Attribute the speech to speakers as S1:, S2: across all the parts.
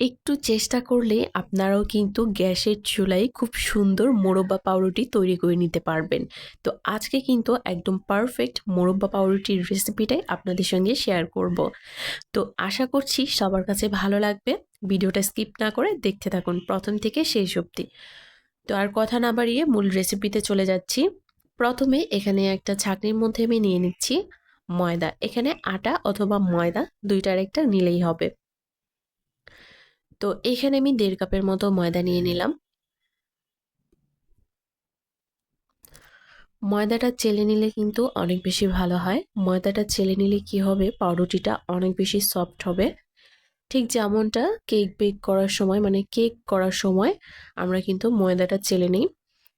S1: একটু চেষ্টা করলে আপনারাও কিন্তু গ্যাসের চুলায় খুব সুন্দর মোরব্বা পাউরুটি তৈরি করে নিতে পারবেন। তো আজকে কিন্তু একদম পারফেক্ট মোরব্বা পাউরুটির রেসিপিটাই আপনাদের সঙ্গে শেয়ার করব। তো আশা করছি সবার কাছে ভালো লাগবে। ভিডিওটা স্কিপ না করে দেখতে থাকুন প্রথম থেকে শেষ অবধি। তো আর কথা না বাড়িয়ে মূল রেসিপিতে চলে যাচ্ছি। প্রথমে এখানে একটা ছাকনির মধ্যে আমি নিয়ে নিচ্ছি ময়দা। এখানে আটা অথবা ময়দা দুইটার একটা নিলেই হবে। তো এখানে আমি দেড় কাপের মতো ময়দা নিয়ে নিলাম। ময়দাটা চেলে নিলে কিন্তু অনেক বেশি ভালো হয়। ময়দাটা চেলে নিলে কি হবে? পাউরুটিটা অনেক বেশি সফট হবে। ঠিক যেমনটা কেক বেক করার সময় মানে কেক করার সময় আমরা কিন্তু ময়দাটা চেলে নিই।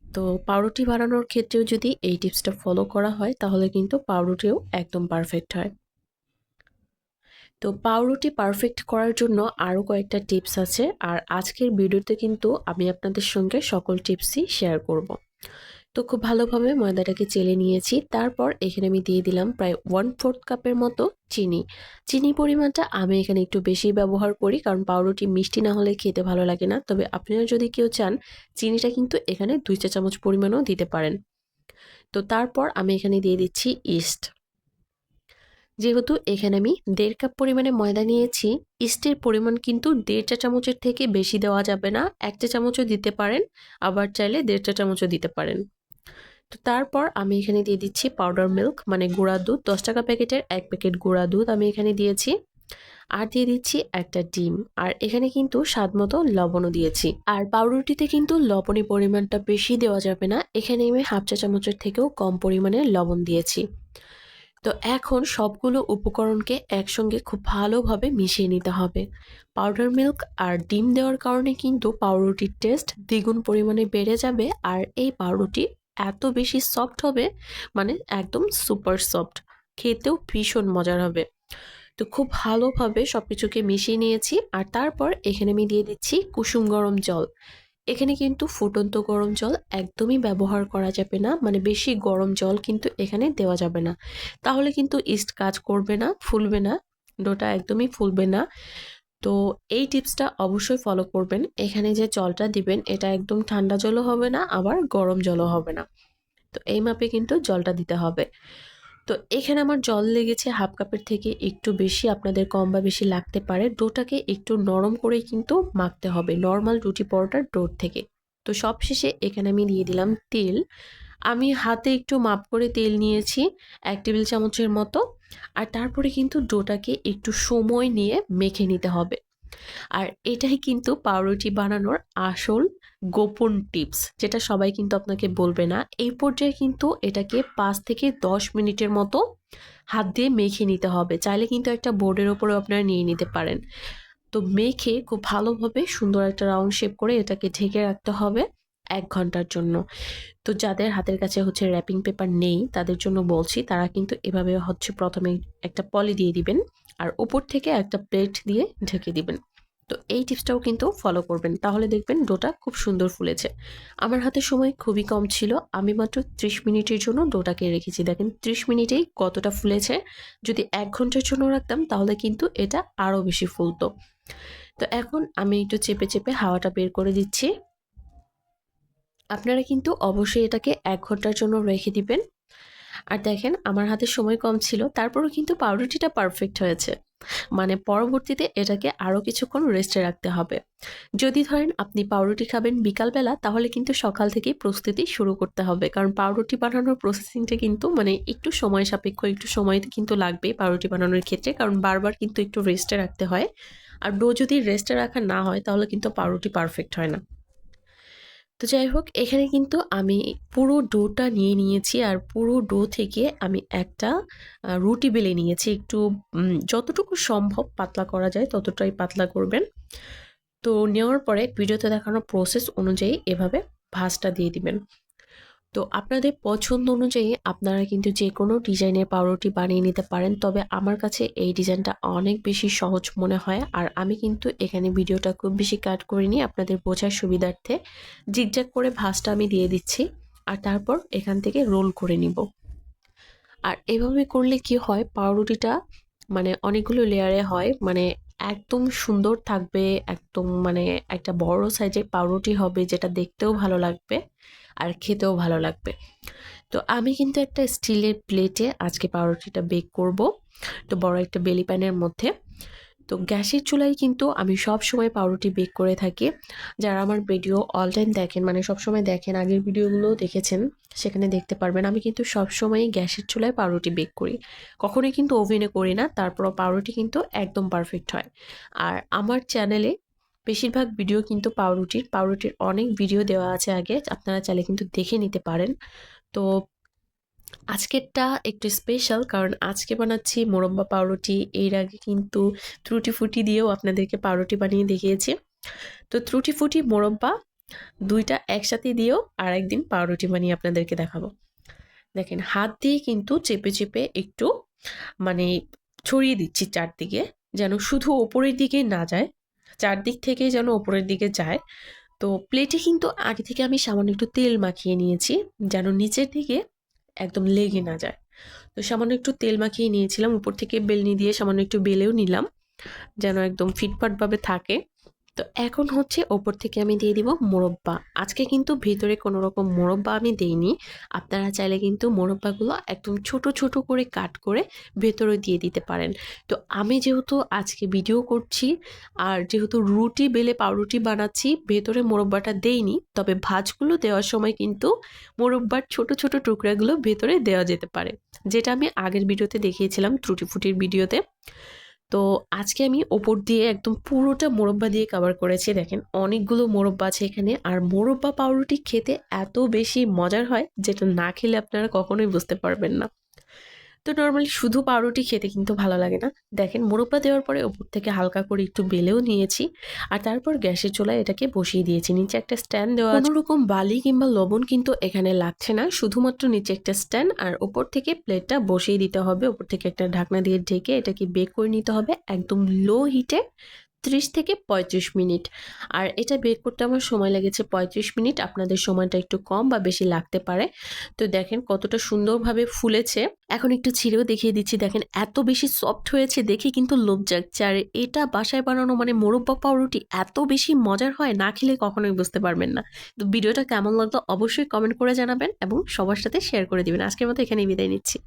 S1: তো পাউরুটি বানানোর ক্ষেত্রেও যদি এই টিপসটা ফলো করা হয় তাহলে কিন্তু পাউরুটিও একদম পারফেক্ট হয়। তো পাউরুটি পারফেক্ট করার জন্য আরও কয়েকটা টিপস আছে। আর আজকের ভিডিওতে কিন্তু আমি আপনাদের সঙ্গে সকল টিপসই শেয়ার করব। তো খুব ভালোভাবে ময়দাটাকে চেলে নিয়েছি। তারপর এখানে আমি দিয়ে দিলাম প্রায় ওয়ান ফোর্থ কাপের মতো চিনি। চিনি পরিমাণটা আমি এখানে একটু বেশি ব্যবহার করি, কারণ পাউরুটি মিষ্টি না হলে খেতে ভালো লাগে না। তবে আপনারা যদি কেউ চান, চিনিটা কিন্তু এখানে দুই চা চামচ পরিমাণও দিতে পারেন। তো তারপর আমি এখানে দিয়ে দিচ্ছি ইস্ট যেহেতু এখানে আমি দেড় কাপ পরিমাণে ময়দা নিয়েছি, ইস্টের পরিমাণ কিন্তু দেড় চা চামচের থেকে বেশি দেওয়া যাবে না। এক চা চামচও দিতে পারেন, আবার চাইলে দেড় চা চামচও দিতে পারেন। তো তারপর আমি এখানে দিয়ে দিচ্ছি পাউডার মিল্ক মানে গুঁড়া দুধ। দশ টাকা প্যাকেটের এক প্যাকেট গুঁড়া দুধ আমি এখানে দিয়েছি। আর দিয়ে দিচ্ছি একটা ডিম। আর এখানে কিন্তু স্বাদ মতো লবণও দিয়েছি। আর পাউরুটিতে কিন্তু লবণের পরিমাণটা বেশি দেওয়া যাবে না। এখানে আমি হাফ চা চামচের থেকেও কম পরিমাণে লবণ দিয়েছি। তো এখন সবগুলো উপকরণকে একসঙ্গে খুব ভালোভাবে মিশিয়ে নিতে হবে। পাউডার মিল্ক আর ডিম দেওয়ার কারণে কিন্তু পাউরুটির টেস্ট দ্বিগুণ পরিমাণে বেড়ে যাবে আর এই পাউরুটি এত বেশি সফট হবে মানে একদম সুপার সফট। খেতেও ভীষণ মজার হবে। তো খুব ভালোভাবে সব কিছুকে মিশিয়ে নিয়েছি আর তারপর এখানে আমি দিয়ে দিচ্ছি কুসুম গরম জল। এখানে কিন্তু ফুটন্ত গরম জল একদমই ব্যবহার করা যাবে না মানে বেশি গরম জল কিন্তু এখানে দেওয়া যাবে না। তাহলে কিন্তু ইস্ট কাজ করবে না, ফুলবে না, ডোটা একদমই ফুলবে না। তো এই টিপসটা অবশ্যই ফলো করবেন। এখানে যে জলটা দিবেন, এটা একদম ঠান্ডা জলও হবে না, আবার গরম জলও হবে না। তো এই মাপে কিন্তু জলটা দিতে হবে। তো এখানে আমার জল লেগেছে হাফ কাপের থেকে একটু বেশি, আপনাদের কম বা বেশি লাগতে পারে। ডোটাকে একটু নরম করেই কিন্তু মাখতে হবে নর্মাল রুটি পরোটার ডোর থেকে। তো সব শেষে এখানে আমি দিয়ে দিলাম তেল। আমি হাতে একটু মাপ করে তেল নিয়েছি, এক টেবিল চামচের মতো। আর তারপরে কিন্তু ডোটাকে একটু সময় নিয়ে মেখে নিতে হবে। আর এটাই কিন্তু পাউরুটি বানানোর আসল গোপন টিপস, যেটা সবাই কিন্তু আপনাকে বলবে না। এই পর্যায়ে কিন্তু এটাকে পাঁচ থেকে দশ মিনিটের মতো হাত দিয়ে মেখে নিতে হবে। চাইলে কিন্তু একটা বোর্ডের ওপরেও আপনারা নিয়ে নিতে পারেন। তো মেখে খুব ভালোভাবে সুন্দর একটা রাউন্ড শেপ করে এটাকে ঢেকে রাখতে হবে এক ঘণ্টার জন্য। তো যাদের হাতের কাছে হচ্ছে র্যাপিং পেপার নেই, তাদের জন্য বলছি, তারা কিন্তু এভাবে হচ্ছে প্রথমে একটা পলি দিয়ে দিবেন আর উপর থেকে একটা প্লেট দিয়ে ঢেকে দিবেন। তো এই টিপসটাও কিন্তু ফলো করবেন। তাহলে দেখবেন ডোটা খুব সুন্দর ফুলেছে। আমার হাতে সময় খুবই কম ছিল। আমি মাত্র ত্রিশ মিনিটের জন্য ডোটাকে রেখেছি। দেখেন ত্রিশ মিনিটেই কতটা ফুলেছে। যদি এক ঘণ্টার জন্য রাখতাম, তাহলে কিন্তু এটা আরও বেশি ফুলতো। তো এখন আমি একটু চেপে চেপে হাওয়াটা বের করে দিচ্ছি। আপনারা কিন্তু অবশ্যই এটাকে এক ঘণ্টার জন্য রেখে দিবেন। আর দেখেন, আমার হাতে সময় কম ছিল, তারপরও কিন্তু পাউরুটিটা পারফেক্ট হয়েছে। মানে পরবর্তীতে এটাকে আরও কিছুক্ষণ রেস্টে রাখতে হবে। যদি ধরেন আপনি পাউরুটি খাবেন বিকালবেলা, তাহলে কিন্তু সকাল থেকেই প্রস্তুতি শুরু করতে হবে। কারণ পাউরুটি বানানোর প্রসেসিংটা কিন্তু মানে একটু সময় সাপেক্ষ, একটু সময় কিন্তু লাগবে পাউরুটি বানানোর ক্ষেত্রে। কারণ বারবার কিন্তু একটু রেস্টে রাখতে হয়। আর ডো যদি রেস্টে রাখা না হয়, তাহলে কিন্তু পাউরুটি পারফেক্ট হয় না। তো যাই হোক, এখানে কিন্তু আমি পুরো ডোটা নিয়ে নিয়েছি আর পুরো ডো থেকে আমি একটা রুটি বেলে নিয়েছি। একটু যতটুকু সম্ভব পাতলা করা যায় ততটাই পাতলা করবেন। তো নেওয়ার পরে ভিডিওতে দেখানো প্রসেস অনুযায়ী এভাবে ভাঁজটা দিয়ে দিবেন। তো আপনাদের পছন্দ অনুযায়ী আপনারা কিন্তু যে কোনো ডিজাইনের পাউরুটি বানিয়ে নিতে পারেন। তবে আমার কাছে এই ডিজাইনটা অনেক বেশি সহজ মনে হয়। আর আমি কিন্তু এখানে ভিডিওটা খুব বেশি কাট করিনি, আপনাদের বোঝার সুবিধার্থে। জিগজ্যাগ করে ভাঁজটা আমি দিয়ে দিচ্ছি আর তারপর এখান থেকে রোল করে নিব। আর এভাবে করলে কি হয়, পাউরুটিটা মানে অনেকগুলো লেয়ারে হয় মানে একদম সুন্দর থাকবে, একদম মানে একটা বড় সাইজের পাউরুটি হবে যেটা দেখতেও ভালো লাগবে আর খেতেও ভালো লাগবে। তো আমি কিন্তু একটা স্টিলের প্লেটে আজকে পাউরুটিটা বেক করব। তো বড় একটা বেলি প্যানের মধ্যে। তো গ্যাসের চুলায় কিন্তু আমি সব সময় পাউরুটি বেক করে থাকি। যারা আমার ভিডিও অল টাইম দেখেন মানে সব সময় দেখেন, আগের ভিডিওগুলো দেখেছেন, সেখানে দেখতে পারবেন আমি কিন্তু সব সময় গ্যাসের চুলায় পাউরুটি বেক করি। কখনোই কিন্তু ওভেনে করি না, তারপরও পাউরুটি কিন্তু একদম পারফেক্ট হয়। আর আমার চ্যানেলে বেশিরভাগ ভিডিও কিন্তু পাউরুটির পাউরুটির অনেক ভিডিও দেওয়া আছে আগে, আপনারা চাইলে কিন্তু দেখে নিতে পারেন। তো আজকেরটা একটু স্পেশাল কারণ আজকে বানাচ্ছি মোরম্বা পাউরুটি। এর আগে কিন্তু ত্রুটি ফুটি দিয়েও আপনাদেরকে পাউরুটি বানিয়ে দেখিয়েছি। তো ত্রুটি ফুটি, মোরব্বা দুইটা একসাথে দিয়েও আর একদিন পাউরুটি বানিয়ে আপনাদেরকে দেখাবো। দেখেন, হাত দিয়ে কিন্তু চেপে চেপে একটু মানে ছড়িয়ে দিচ্ছি চারদিকে যেন শুধু ওপরের দিকে না যায়, চারদিক থেকে যেন ওপরের দিকে যায়। তো প্লেটে কিন্তু আগে থেকে আমি সামান্য একটু তেল মাখিয়ে নিয়েছি যেন নিচের দিকে একদম লেগে না যায়। তো সামান্য একটু তেল মাখিয়ে নিয়েছিলাম উপর থেকে বেলনি দিয়ে সামান্য একটু বেলেও নিলাম। যেন একদম ফিটফাটভাবে থাকে। তো এখন হচ্ছে ওপর থেকে আমি দিয়ে দিব মোরব্বা। আজকে কিন্তু ভেতরে কোনো রকম মোরব্বা আমি দেইনি। আপনারা চাইলে কিন্তু মোরব্বাগুলো একদম ছোট ছোট করে কাট করে ভেতরে দিয়ে দিতে পারেন। তো আমি যেহেতু আজকে ভিডিও করছি আর যেহেতু রুটি বেলে পাউরুটি বানাচ্ছি, ভেতরে মোরব্বাটা দেইনি, তবে ভাজগুলো দেওয়ার সময় কিন্তু মোরব্বার ছোট ছোট টুকরাগুলো ভেতরে দেওয়া যেতে পারে। যেটা আমি আগের ভিডিওতে দেখিয়েছিলাম ত্রুটি ফুটির ভিডিওতে। তো আজকে আমি ওপর দিয়ে একদম পুরোটা মোরব্বা দিয়ে কভার করেছি। দেখেন, অনেকগুলো মোরব্বা আছে এখানে। আর মোরব্বা পাউরুটি খেতে এত বেশি মজার হয় যেটা না খেলে আপনারা কখনোই বুঝতে পারবেন না। তো নর্মালি শুধু পাউরুটি খেতে কিন্তু ভালো লাগে না। দেখেন মোরব্বা দেওয়ার পরে ওপর থেকে হালকা করে একটু বেলেও নিয়েছি আর তারপর গ্যাসের চুলায় এটাকে বসিয়ে দিয়েছি। নিচে একটা স্ট্যান্ড দেওয়া কোনো রকম বালি কিংবা লবণ কিন্তু এখানে লাগছে না। শুধুমাত্র নিচে একটা স্ট্যান্ড আর ওপর থেকে প্লেটটা বসিয়ে দিতে হবে। ওপর থেকে একটা ঢাকনা দিয়ে ঢেকে এটাকে বেক করে নিতে হবে। একদম লো হিটে ত্রিশ থেকে পঁয়ত্রিশ মিনিট। আর এটা বের করতে আমার সময় লেগেছে পঁয়ত্রিশ মিনিট। আপনাদের সময়টা একটু কম বা বেশি লাগতে পারে। তো দেখেন কতটা সুন্দরভাবে ফুলেছে। এখন একটু ছিঁড়েও দেখিয়ে দিচ্ছি। দেখেন এত বেশি সফট হয়েছে দেখে কিন্তু লোভ যাচ্ছে আর এটা বাসায় বানানো মানে মোরব্বা পাউরুটি এত বেশি মজার হয় না খেলে কখনোই বুঝতে পারবেন না। তো ভিডিওটা কেমন লাগল অবশ্যই কমেন্ট করে জানাবেন এবং সবার সাথে শেয়ার করে দিবেন। আজকের মতো এখানেই বিদায় নিচ্ছি।